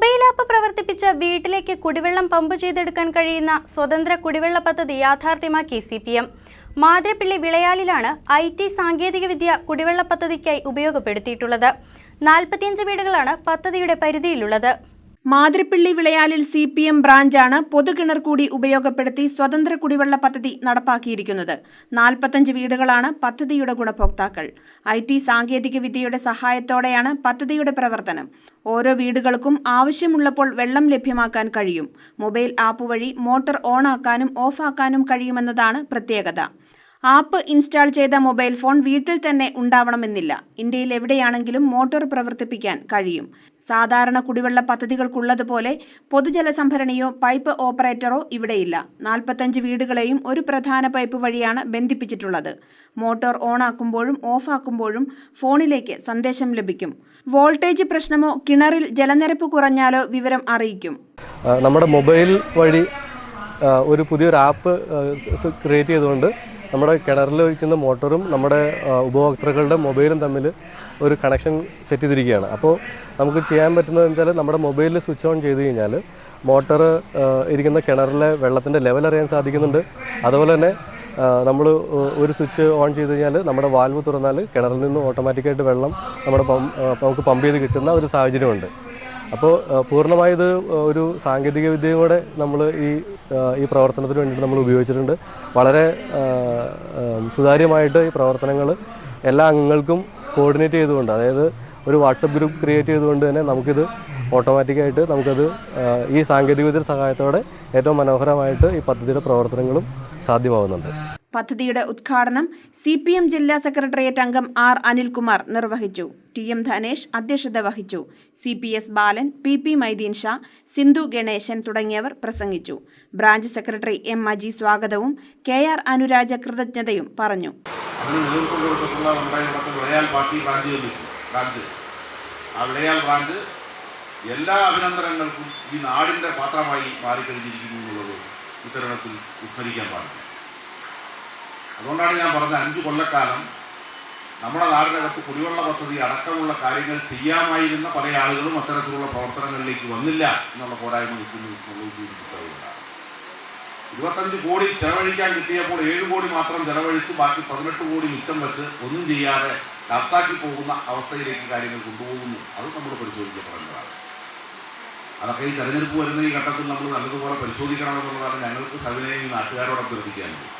Mobile app പ്രവർത്തിപ്പിച്ച് വീട്ടിലേക്ക് കുടിവെള്ളം പമ്പ് ചെയ്തെടുക്കാൻ കഴിയുന്ന സ്വതന്ത്ര കുടിവെള്ള പദ്ധതി യാഥാർത്ഥ്യമാക്കി സി പി എം. മാതിരപ്പിള്ളി വിളയാലിലാണ് ഐ ടി സാങ്കേതികവിദ്യ കുടിവെള്ള പദ്ധതിക്കായി ഉപയോഗപ്പെടുത്തിയിട്ടുള്ളത്. നാൽപ്പത്തിയഞ്ച് വീടുകളാണ് പദ്ധതിയുടെ പരിധിയിലുള്ളത്. മാതിരപ്പള്ളി വിളയാലിൽ സി പി എം ബ്രാഞ്ചാണ് പൊതുകിണർ കൂടി ഉപയോഗപ്പെടുത്തി സ്വതന്ത്ര കുടിവെള്ള പദ്ധതി നടപ്പാക്കിയിരിക്കുന്നത്. നാൽപ്പത്തഞ്ച് വീടുകളാണ് പദ്ധതിയുടെ ഗുണഭോക്താക്കൾ. ഐ ടി സാങ്കേതികവിദ്യയുടെ സഹായത്തോടെയാണ് പദ്ധതിയുടെ പ്രവർത്തനം. ഓരോ വീടുകൾക്കും ആവശ്യമുള്ളപ്പോൾ വെള്ളം ലഭ്യമാക്കാൻ കഴിയും. മൊബൈൽ ആപ്പ് വഴി മോട്ടോർ ഓണാക്കാനും ഓഫാക്കാനും കഴിയുമെന്നതാണ് പ്രത്യേകത. ആപ്പ് ഇൻസ്റ്റാൾ ചെയ്ത മൊബൈൽ ഫോൺ വീട്ടിൽ തന്നെ ഉണ്ടാവണമെന്നില്ല. ഇന്ത്യയിൽ എവിടെയാണെങ്കിലും മോട്ടോർ പ്രവർത്തിപ്പിക്കാൻ കഴിയും. സാധാരണ കുടിവെള്ള പദ്ധതികൾക്കുള്ളതുപോലെ പൊതുജല സംഭരണിയോ പൈപ്പ് ഓപ്പറേറ്ററോ ഇവിടെയില്ല. നാൽപ്പത്തഞ്ച് വീടുകളെയും ഒരു പ്രധാന പൈപ്പ് വഴിയാണ് ബന്ധിപ്പിച്ചിട്ടുള്ളത്. മോട്ടോർ ഓണാക്കുമ്പോഴും ഓഫാക്കുമ്പോഴും ഫോണിലേക്ക് സന്ദേശം ലഭിക്കും. വോൾട്ടേജ് പ്രശ്നമോ കിണറിൽ ജലനിരപ്പ് കുറഞ്ഞാലോ വിവരം അറിയിക്കും. നമ്മുടെ മൊബൈൽ വഴി ഒരു പുതിയൊരു ആപ്പ് ക്രിയേറ്റ് ചെയ്തുകൊണ്ട് നമ്മുടെ കിണറിൽ വയ്ക്കുന്ന മോട്ടറും നമ്മുടെ ഉപഭോക്താക്കളുടെ മൊബൈലും തമ്മിൽ ഒരു കണക്ഷൻ സെറ്റ് ചെയ്തിരിക്കുകയാണ്. അപ്പോൾ നമുക്ക് ചെയ്യാൻ പറ്റുന്നത് വെച്ചാൽ നമ്മുടെ മൊബൈലിൽ സ്വിച്ച് ഓൺ ചെയ്ത് കഴിഞ്ഞാൽ മോട്ടർ ഇരിക്കുന്ന കിണറിലെ വെള്ളത്തിന്റെ ലെവൽ അറിയാൻ സാധിക്കുന്നുണ്ട്. അതുപോലെ തന്നെ നമ്മൾ ഒരു സ്വിച്ച് ഓൺ ചെയ്ത് കഴിഞ്ഞാൽ നമ്മുടെ വാൽവ് തുറന്നാൽ കിണറിൽ നിന്ന് ഓട്ടോമാറ്റിക്കായിട്ട് വെള്ളം നമ്മുടെ നമുക്ക് പമ്പ് ചെയ്ത് കിട്ടുന്ന ഒരു സാഹചര്യമുണ്ട്. അപ്പോൾ പൂർണമായത് ഒരു സാങ്കേതിക വിദ്യയോടെ നമ്മൾ ഈ ഈ പ്രവർത്തനത്തിന് വേണ്ടിയിട്ട് നമ്മൾ ഉപയോഗിച്ചിട്ടുണ്ട്. വളരെ സുതാര്യമായിട്ട് ഈ പ്രവർത്തനങ്ങൾ എല്ലാ അംഗങ്ങൾക്കും കോർഡിനേറ്റ് ചെയ്തുകൊണ്ട് അതായത് ഒരു വാട്സപ്പ് ഗ്രൂപ്പ് ക്രിയേറ്റ് ചെയ്തുകൊണ്ട് തന്നെ നമുക്കിത് ഓട്ടോമാറ്റിക്കായിട്ട് നമുക്കത് ഈ സാങ്കേതികവിദ്യയുടെ സഹായത്തോടെ ഏറ്റവും മനോഹരമായിട്ട് ഈ പദ്ധതിയുടെ പ്രവർത്തനങ്ങളും സാധ്യമാവുന്നുണ്ട്. പദ്ധതിയുടെ ഉദ്ഘാടനം സി പി എം ജില്ലാ സെക്രട്ടേറിയറ്റ് അംഗം ആർ അനിൽകുമാർ നിർവഹിച്ചു. ടി എം ധനേഷ് അധ്യക്ഷത വഹിച്ചു. C P S Balan P P Maideen Shah Sindhu Ganesan തുടങ്ങിയവർ പ്രസംഗിച്ചു. ബ്രാഞ്ച് സെക്രട്ടറി എം അജി സ്വാഗതവും കെ ആർ അനുരാജ കൃതജ്ഞതയും പറഞ്ഞു. എല്ലാ അഭിനന്ദനങ്ങൾക്കും ഈ നാടിന്റെ പാത്രമായി മാറിക്കഴിഞ്ഞിരിക്കുന്നു എന്നുള്ളത് ഇത്തരുണത്തിൽ വിസ്മരിക്കാൻ പാടില്ല. അതുകൊണ്ടാണ് ഞാൻ പറഞ്ഞ അഞ്ച് കൊല്ലക്കാലം നമ്മുടെ നാടിനകത്ത് കുടിവെള്ള പദ്ധതി അടക്കമുള്ള കാര്യങ്ങൾ ചെയ്യാമായിരുന്ന പല ആളുകളും അത്തരത്തിലുള്ള പ്രവർത്തനങ്ങളിലേക്ക് വന്നില്ല എന്നുള്ള പോരായ്മ ഇരുപത്തഞ്ച് കോടി ചെലവഴിക്കാൻ കിട്ടിയപ്പോൾ ഏഴ് കോടി മാത്രം ചെലവഴിച്ച് ബാക്കി പതിനെട്ട് കോടി മിച്ചം വെച്ച് ഒന്നും ചെയ്യാതെ കത്താക്കി പോകുന്ന അവസ്ഥയിലേക്ക് കാര്യങ്ങൾ കൊണ്ടുപോകുന്നു. അത് നമ്മൾ പരിശോധിക്കപ്പെടേണ്ടതാണ്. അതൊക്കെ ഈ തെരഞ്ഞെടുപ്പ് വരുന്ന ഈ ഘട്ടത്തിൽ നമ്മൾ നല്ലതുപോലെ പരിശോധിക്കണമെന്നുള്ളതാണ് ഞങ്ങൾക്ക് സവിനയം നാട്ടുകാരോട് അഭ്യർത്ഥിക്കാനുള്ളത്